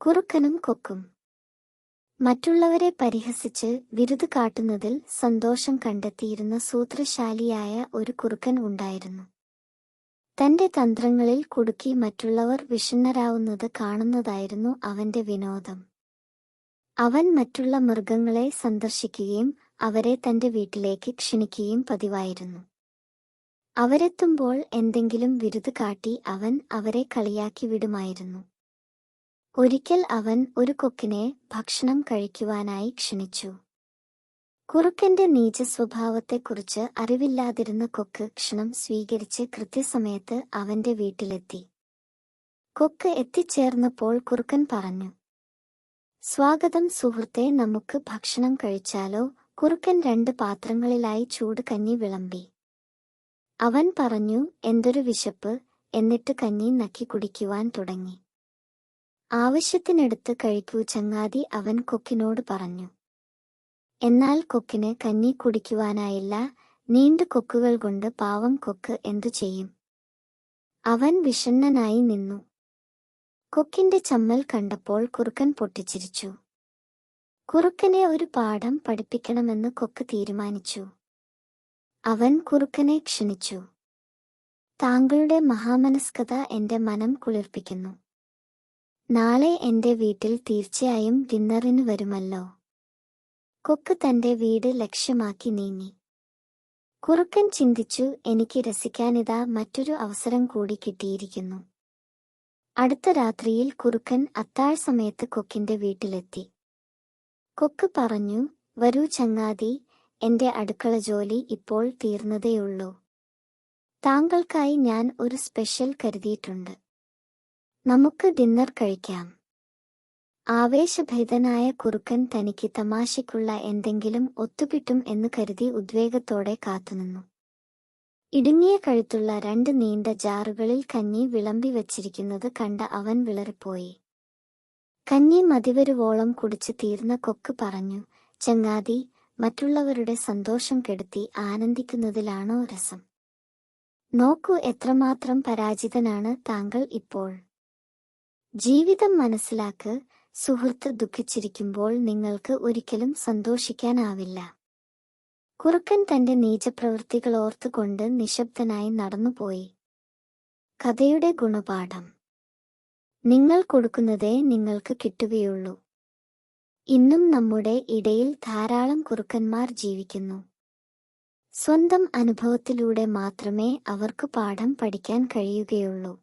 കുറുക്കനും കൊക്കും. മറ്റുള്ളവരെ പരിഹസിച്ച് വിരുത് കാട്ടുന്നതിൽ സന്തോഷം കണ്ടെത്തിയിരുന്ന സൂത്രശാലിയായ ഒരു കുറുക്കൻ ഉണ്ടായിരുന്നു. തന്റെ തന്ത്രങ്ങളിൽ കുടുക്കി മറ്റുള്ളവർ വിഷണ്ണരാവുന്നത് കാണുന്നതായിരുന്നു അവന്റെ വിനോദം. അവൻ മറ്റുള്ള മൃഗങ്ങളെ സന്ദർശിക്കുകയും അവരെ തന്റെ വീട്ടിലേക്ക് ക്ഷണിക്കുകയും പതിവായിരുന്നു. അവരെത്തുമ്പോൾ എന്തെങ്കിലും വിരുത് കാട്ടി അവൻ അവരെ കളിയാക്കി വിടുമായിരുന്നു. ഒരിക്കൽ അവൻ ഒരു കൊക്കിനെ ഭക്ഷണം കഴിക്കുവാനായി ക്ഷണിച്ചു. കുറുക്കന്റെ നീച സ്വഭാവത്തെക്കുറിച്ച് അറിവില്ലാതിരുന്ന കൊക്ക് ക്ഷണം സ്വീകരിച്ച് കൃത്യസമയത്ത് അവന്റെ വീട്ടിലെത്തി. കൊക്ക് എത്തിച്ചേർന്നപ്പോൾ കുറുക്കൻ പറഞ്ഞു സ്വാഗതം സുഹൃത്തെ നമുക്ക് ഭക്ഷണം കഴിച്ചാലോ കുറുക്കൻ രണ്ട് പാത്രങ്ങളിലായി ചൂട് കഞ്ഞി വിളമ്പി. അവൻ പറഞ്ഞു എന്തൊരു വിശപ്പ് എന്നിട്ട് കഞ്ഞി നക്കി കുടിക്കുവാൻ തുടങ്ങി. ആവശ്യത്തിനെടുത്ത് കഴിക്കൂ ചങ്ങാതി അവൻ കൊക്കിനോട് പറഞ്ഞു. എന്നാൽ കൊക്കിന് കഞ്ഞി കുടിക്കുവാനായില്ല നീണ്ടു കൊക്കുകൾ കൊണ്ട് പാവം കൊക്ക് എന്തു ചെയ്യും? അവൻ വിഷണ്ണനായി നിന്നു. കൊക്കിന്റെ ചമ്മൽ കണ്ടപ്പോൾ കുറുക്കൻ പൊട്ടിച്ചിരിച്ചു. കുറുക്കനെ ഒരു പാഠം പഠിപ്പിക്കണമെന്ന് കൊക്ക് തീരുമാനിച്ചു. അവൻ കുറുക്കനെ ക്ഷണിച്ചു. താങ്കളുടെ മഹാമനസ്കത എന്റെ മനം കുളിർപ്പിക്കുന്നു. നാളെ എന്റെ വീട്ടിൽ തീർച്ചയായും ഡിന്നറിന് വരുമല്ലോ. കൊക്ക് തന്റെ വീട് ലക്ഷ്യമാക്കി നീങ്ങി. കുറുക്കൻ ചിന്തിച്ചു എനിക്ക് രസിക്കാനിതാ മറ്റൊരു അവസരം കൂടി കിട്ടിയിരിക്കുന്നു. അടുത്ത രാത്രിയിൽ കുറുക്കൻ അത്താഴ സമയത്ത് കൊക്കിന്റെ വീട്ടിലെത്തി. കൊക്ക് പറഞ്ഞു വരൂ ചങ്ങാതി എന്റെ അടുക്കള ജോലി ഇപ്പോൾ തീർന്നതേയുള്ളൂ. താങ്കൾക്കായി ഞാൻ ഒരു സ്പെഷ്യൽ കരുതിയിട്ടുണ്ട്. നമുക്ക് ഡിന്നർ കഴിക്കാം. ആവേശഭരിതനായ കുറുക്കൻ തനിക്ക് തമാശയ്ക്കുള്ള എന്തെങ്കിലും ഒത്തുകിട്ടും എന്ന് കരുതി ഉദ്വേഗത്തോടെ കാത്തുനിന്നു. ഇടുങ്ങിയ കഴുത്തുള്ള രണ്ട് നീണ്ട ജാറുകളിൽ കഞ്ഞി വിളമ്പി വച്ചിരിക്കുന്നത് കണ്ട അവൻ വിളറിപ്പോയി. കഞ്ഞി മതിവരുവോളം കുടിച്ചു തീർന്ന കൊക്ക് പറഞ്ഞു ചങ്ങാതി മറ്റുള്ളവരുടെ സന്തോഷം കെടുത്തി ആനന്ദിക്കുന്നതിലാണോ രസം? നോക്കൂ എത്രമാത്രം പരാജിതനാണ് താങ്കൾ ഇപ്പോൾ. ജീവിതം മനസ്സിലാക്ക് സുഹൃത്ത് ദുഃഖിച്ചിരിക്കുമ്പോൾ നിങ്ങൾക്ക് ഒരിക്കലും സന്തോഷിക്കാനാവില്ല. കുറുക്കൻ തന്റെ നീചപ്രവൃത്തികൾ ഓർത്തുകൊണ്ട് നിശബ്ദനായി നടന്നുപോയി. കഥയുടെ ഗുണപാഠം. നിങ്ങൾ കൊടുക്കുന്നതേ നിങ്ങൾക്ക് കിട്ടുകയുള്ളൂ. ഇന്നും നമ്മുടെ ഇടയിൽ ധാരാളം കുറുക്കന്മാർ ജീവിക്കുന്നു. സ്വന്തം അനുഭവത്തിലൂടെ മാത്രമേ അവർക്ക് പാഠം പഠിക്കാൻ കഴിയുകയുള്ളൂ.